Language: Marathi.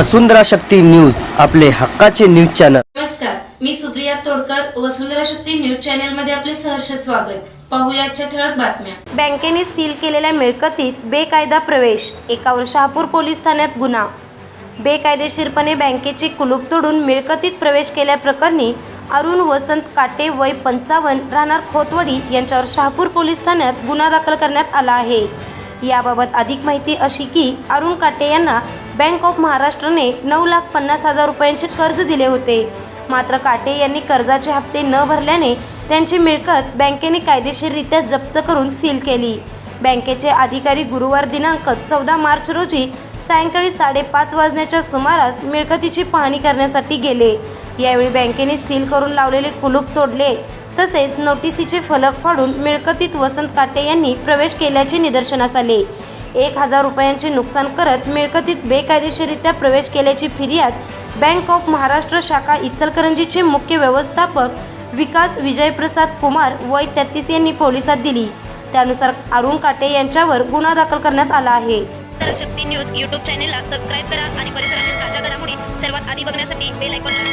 वसुंधरा शक्ती न्यूज आपले हक्काचे न्यूज चॅनल. नमस्कार मी सुप्रिया तोडकर वसुंधरा शक्ती न्यूज चॅनलमध्ये आपले सहर्ष स्वागत. पाहूया आजच्या ठळक बातम्या. बँकेने सील केलेल्या मिळकतीत बेकायदा प्रवेश एकावर शहापूर पोलीस ठाण्यात गुन्हा. बेकायदेशीरपणे बँकेचे कुलूप तोडून मिळकतीत प्रवेश केल्याप्रकरणी अरुण वसंत काटे वय पंचावन्न राहणार खोतवाडी यांच्यावर शहापूर पोलीस ठाण्यात गुन्हा दाखल करण्यात आला आहे. याबाबत अधिक माहिती अशी की अरुण काटे यांना बँक ऑफ महाराष्ट्रने नऊ लाख पन्नास हजार रुपयांचे कर्ज दिले होते. मात्र काटे यांनी कर्जाचे हप्ते न भरल्याने त्यांची मिळकत बँकेने कायदेशीररित्या जप्त करून सील केली. बँकेचे अधिकारी गुरुवार दिनांक चौदा मार्च रोजी सायंकाळी साडेपाच वाजण्याच्या सुमारास मिळकतीची पाहणी करण्यासाठी गेले. यावेळी बँकेने सील करून लावलेले कुलूप तोडले. तसेच नोटिसीचे फलक फाडून मिळकतीत वसंत काटे यांनी प्रवेश केल्याचे निदर्शनास आले. एक हजार रुपयांचे नुकसान करत मिळकतीत बेकायदेशीरित्या प्रवेश केल्याची फिर्याद बँक ऑफ महाराष्ट्र शाखा इचलकरंजीचे मुख्य व्यवस्थापक विकास विजयप्रसाद कुमार वय तेहतीस यांनी पोलिसात दिली. त्यानुसार अरुण काटे यांच्यावर गुन्हा दाखल करण्यात आला आहे. शक्ती न्यूज यूट्यूब चॅनेलला सबस्क्राईब करा आणि परिसरातील ताज्या घडामोडी सर्वात आधी बघण्यासाठी बेल आयकॉनला